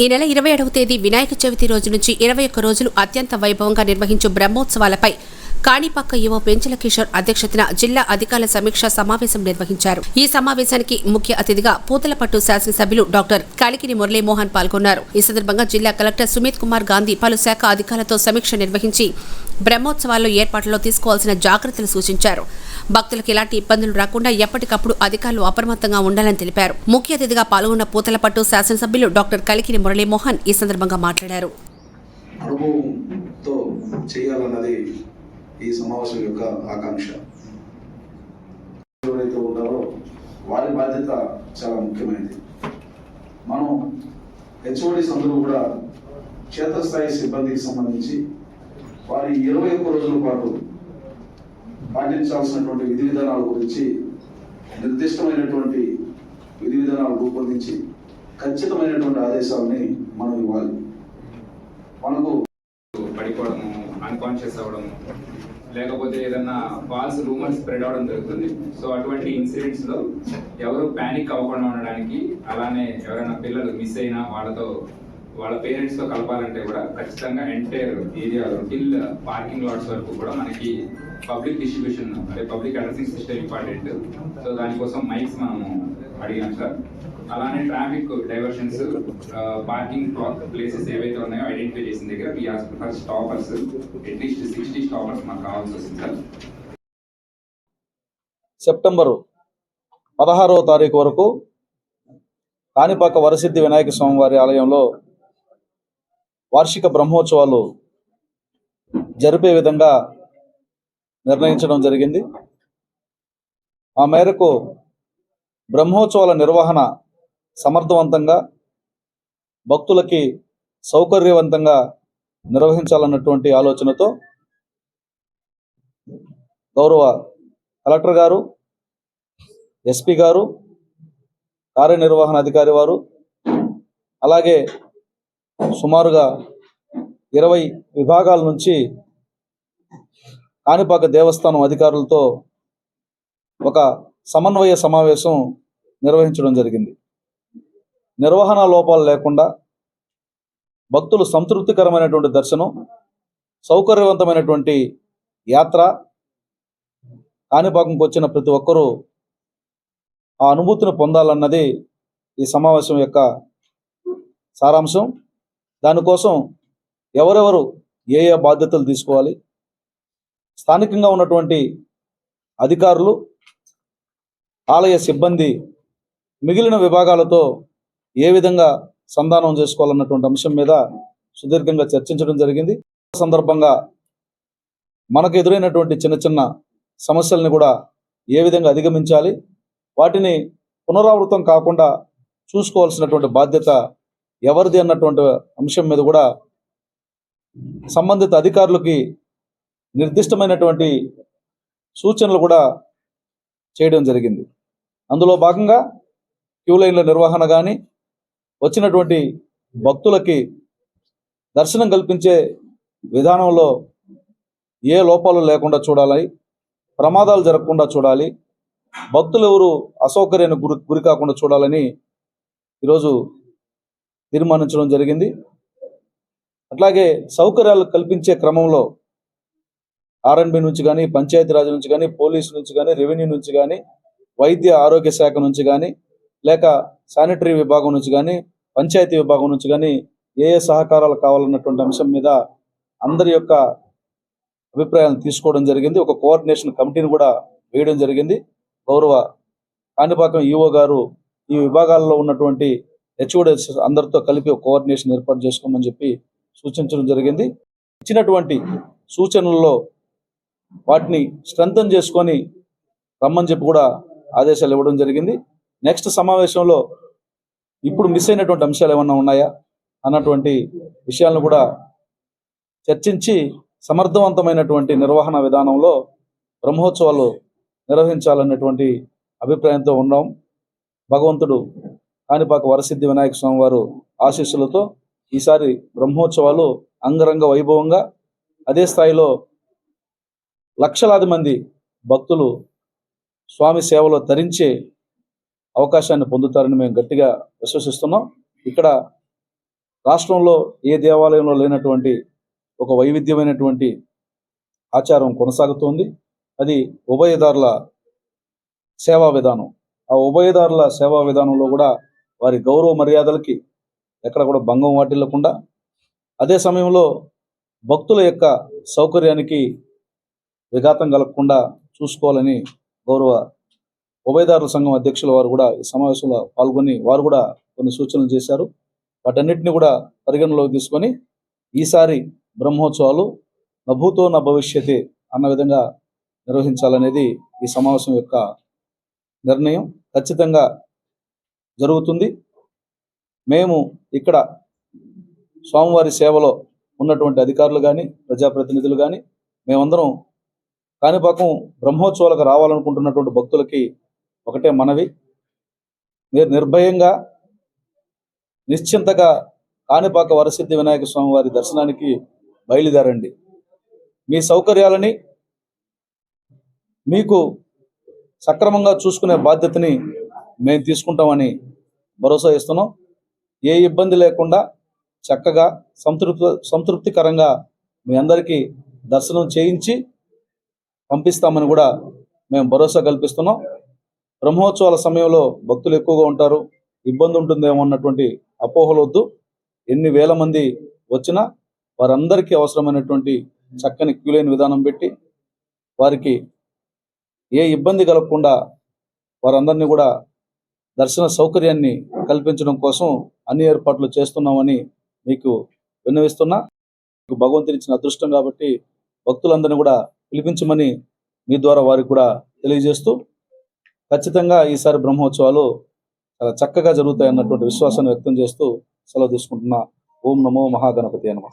ఈ నెల ఇరవై ఏడవ తేదీ వినాయక చవితి రోజు నుంచి ఇరవై ఒక్క రోజులు అత్యంత వైభవంగా నిర్వహించు బ్రహ్మోత్సవాలపై కాణిపాక యువ పెంచల కిషోర్ అధ్యక్షతన జిల్లా అధికారుల సమీక్ష సమావేశం నిర్వహించారు. ఈ సమావేశానికి ముఖ్య అతిథిగా పూతలపట్టు శాసనసభ్యులు డాక్టర్ కాలికిని మురళీమోహన్ పాల్గొన్నారు. ఈ సందర్భంగా జిల్లా కలెక్టర్ సుమిత్ కుమార్ గాంధీ పలు శాఖ అధికారులతో సమీక్ష నిర్వహించి బ్రహ్మోత్సవాల్లో ఏర్పాట్లలో తీసుకోవాల్సిన జాగ్రత్తలు సూచించారు. భక్తులకు ఎలాంటి ఇబ్బందులు రాకుండా ఎప్పటికప్పుడు అధికారులు అప్రమత్తంగా ఉండాలని తెలిపారు. ముఖ్య అతిథిగా పాల్గొన్న పూతలపట్టు శాసనసభ్యులు డాక్టర్ కలికిరి మురళీమోహన్ ఈ సందర్భంగా మాట్లాడారు. అనుభవంతో చేయాలన్నది ఈ సమావేశం యొక్క ఆకాంక్ష. ఎవరైతే ఉంటారో వారి బాధ్యత చాలా ముఖ్యమైనది. మనం హెచ్ఓడిస్ అందరూ కూడా క్షేత్రస్థాయి సిబ్బందికి సంబంధించి వారి ఇరవై ఒక్క రోజుల పాటు పాటించాల్సినటువంటి విధి విధానాల గురించి నిర్దిష్టమైనటువంటి విధి విధానాలు రూపొందించి ఖచ్చితమైనటువంటి ఆదేశాలని మనం ఇవ్వాలి. మనకు పడిపోవడము అన్కాన్షియస్ అవ్వడం లేకపోతే ఏదన్నా ఫాల్స్ రూమర్స్ స్ప్రెడ్ అవడం జరుగుతుంది. సో అటువంటి ఇన్సిడెంట్స్లో ఎవరు ప్యానిక్ అవ్వకుండా ఉండడానికి అలానే ఎవరైనా పిల్లలు మిస్ అయినా వాళ్ళతో వాళ్ళ పేరెంట్స్తో కలపాలంటే కూడా ఖచ్చితంగా ఎంటైర్ ఏరియాలో టిల్ పార్కింగ్ లాట్స్ వరకు కూడా మనకి పబ్లిక్ డిస్ట్రిబ్యూషన్ అంటే public addressing system important so దానికోసం మైక్స్ మనము అడిగాం సార్. అలానే ట్రాఫిక్ డైవర్షన్స్ పార్కింగ్ ప్లేసెస్ ఏవైతే ఉన్నాయో ఐడెంటిఫై చేసిన దగ్గర we ask for stoppers at least sixty stoppers మాకు కావాల్సి వస్తుంది సార్ సెప్టెంబరు పదహారవ తారీఖు వరకు కాణిపాక వరసిద్ధి వినాయక స్వామివారి ఆలయంలో వార్షిక బ్రహ్మోత్సవాలు జరిపే విధంగా నిర్ణయించడం జరిగింది. ఆ మేరకు బ్రహ్మోత్సవాల నిర్వహణ సమర్థవంతంగా భక్తులకి సౌకర్యవంతంగా నిర్వహించాలన్నటువంటి ఆలోచనతో గౌరవ కలెక్టర్ గారు ఎస్పీ గారు కార్యనిర్వహణ అధికారి వారు అలాగే సుమారుగా ఇరవై విభాగాల నుంచి కాణిపాక దేవస్థానం అధికారులతో ఒక సమన్వయ సమావేశం నిర్వహించడం జరిగింది. నిర్వహణ లోపాలు లేకుండా భక్తులు సంతృప్తికరమైనటువంటి దర్శనం సౌకర్యవంతమైనటువంటి యాత్ర కాణిపాకంకి వచ్చిన ప్రతి ఒక్కరూ ఆ అనుభూతిని పొందాలన్నది ఈ సమావేశం యొక్క సారాంశం. దానికోసం ఎవరెవరు ఏ ఏ బాధ్యతలు తీసుకోవాలి స్థానికంగా ఉన్నటువంటి అధికారులు ఆలయ సిబ్బంది మిగిలిన విభాగాలతో ఏ విధంగా సంధానం చేసుకోవాలన్నటువంటి అంశం మీద సుదీర్ఘంగా చర్చించడం జరిగింది. సందర్భంగా మనకు ఎదురైనటువంటి చిన్న చిన్న సమస్యల్ని కూడా ఏ విధంగా అధిగమించాలి వాటిని పునరావృతం కాకుండా చూసుకోవాల్సినటువంటి బాధ్యత ఎవరిది అన్నటువంటి అంశం మీద కూడా సంబంధిత అధికారులకి నిర్దిష్టమైనటువంటి సూచనలు కూడా చేయడం జరిగింది. అందులో భాగంగా క్యూ లైన్ల నిర్వహణ కానీ వచ్చినటువంటి భక్తులకి దర్శనం కల్పించే విధానంలో ఏ లోపాలు లేకుండా చూడాలి ప్రమాదాలు జరగకుండా చూడాలి భక్తులు ఎవరు అసౌకర్యానికి గురి గురి కాకుండా చూడాలని ఈరోజు తీర్మానించడం జరిగింది. అట్లాగే సౌకర్యాలు కల్పించే క్రమంలో ఆర్ఎన్బి నుంచి కానీ పంచాయతీరాజ్ నుంచి కానీ పోలీసు నుంచి కానీ రెవెన్యూ నుంచి కానీ వైద్య ఆరోగ్య శాఖ నుంచి కానీ లేక శానిటరీ విభాగం నుంచి కానీ పంచాయతీ విభాగం నుంచి కానీ ఏ ఏ సహకారాలు కావాలన్నటువంటి అంశం మీద అందరి యొక్క అభిప్రాయాలను తీసుకోవడం జరిగింది. ఒక కోఆర్డినేషన్ కమిటీని కూడా వేయడం జరిగింది. గౌరవ కాణిపాకం ఈఓ గారు ఈ విభాగాల్లో ఉన్నటువంటి హెచ్ఓడిఎస్ అందరితో కలిపి ఒక కోఆర్డినేషన్ ఏర్పాటు చేసుకోమని చెప్పి సూచించడం జరిగింది. ఇచ్చినటువంటి సూచనల్లో వాటిని స్ట్రెంథన్ చేసుకొని రమ్మని చెప్పి కూడా ఆదేశాలు ఇవ్వడం జరిగింది. నెక్స్ట్ సమావేశంలో ఇప్పుడు మిస్ అయినటువంటి అంశాలు ఏమన్నా ఉన్నాయా అన్నటువంటి విషయాలను కూడా చర్చించి సమర్థవంతమైనటువంటి నిర్వహణ విధానంలో బ్రహ్మోత్సవాలు నిర్వహించాలన్నటువంటి అభిప్రాయంతో ఉన్నాం. భగవంతుడు కాణిపాక వరసిద్ధి వినాయక స్వామి వారు ఆశీస్సులతో ఈసారి బ్రహ్మోత్సవాలు అంగరంగ వైభవంగా అదే స్థాయిలో లక్షలాది మంది భక్తులు స్వామి సేవలో తరించే అవకాశాన్ని పొందుతారని మేము గట్టిగా విశ్వసిస్తున్నాం. ఇక్కడ రాష్ట్రంలో ఏ దేవాలయంలో లేనటువంటి ఒక వైవిధ్యమైనటువంటి ఆచారం కొనసాగుతోంది. అది ఉభయదారుల సేవా విధానం. ఆ ఉభయదారుల సేవా విధానంలో కూడా వారి గౌరవ మర్యాదలకి ఎక్కడ కూడా భంగం వాటిల్లకుండా అదే సమయంలో భక్తుల యొక్క సౌకర్యానికి విఘాతం కలగకుండా చూసుకోవాలని గౌరవ ఉభయదారుల సంఘం అధ్యక్షుల వారు కూడా ఈ సమావేశంలో పాల్గొని వారు కూడా కొన్ని సూచనలు చేశారు. వాటన్నిటిని కూడా పరిగణలోకి తీసుకొని ఈసారి బ్రహ్మోత్సవాలు నభూతో నా భవిష్యతే అన్న విధంగా నిర్వహించాలనేది ఈ సమావేశం యొక్క నిర్ణయం. ఖచ్చితంగా జరుగుతుంది. మేము ఇక్కడ స్వామివారి సేవలో ఉన్నటువంటి అధికారులు కానీ ప్రజాప్రతినిధులు కానీ మేమందరం కాణిపాకం బ్రహ్మోత్సవాలకు రావాలనుకుంటున్నటువంటి భక్తులకి ఒకటే మనవి. మీరు నిర్భయంగా నిశ్చింతగా కాణిపాక వరసిద్ధి వినాయక స్వామి వారి దర్శనానికి బయలుదేరండి. మీ సౌకర్యాలని మీకు సక్రమంగా చూసుకునే బాధ్యతని మేము తీసుకుంటామని భరోసా ఇస్తున్నాం. ఏ ఇబ్బంది లేకుండా చక్కగా సంతృప్తి సంతృప్తికరంగా మీ అందరికీ దర్శనం చేయించి పంపిస్తామని కూడా మేము భరోసా కల్పిస్తున్నాం. బ్రహ్మోత్సవాల సమయంలో భక్తులు ఎక్కువగా ఉంటారు. ఇబ్బంది ఉంటుందేమో అన్నటువంటి అపోహలు వద్దు ఎన్ని వేల మంది వచ్చినా వారందరికీ అవసరమైనటువంటి చక్కని క్యూలైన విధానం పెట్టి వారికి ఏ ఇబ్బంది కలగకుండా వారందరినీ కూడా దర్శన సౌకర్యాన్ని కల్పించడం కోసం అన్ని ఏర్పాట్లు చేస్తున్నామని మీకు విన్నవిస్తున్నా. మీకు భగవంతుని ఇచ్చిన అదృష్టం కాబట్టి భక్తులందరినీ కూడా పిలిపించమని మీ ద్వారా వారికి కూడా తెలియజేస్తూ ఖచ్చితంగా ఈసారి బ్రహ్మోత్సవాలు చాలా చక్కగా జరుగుతాయి అన్నటువంటి విశ్వాసాన్ని వ్యక్తం చేస్తూ సెలవు తీసుకుంటున్న ఓం నమో మహాగణపతి అనమాట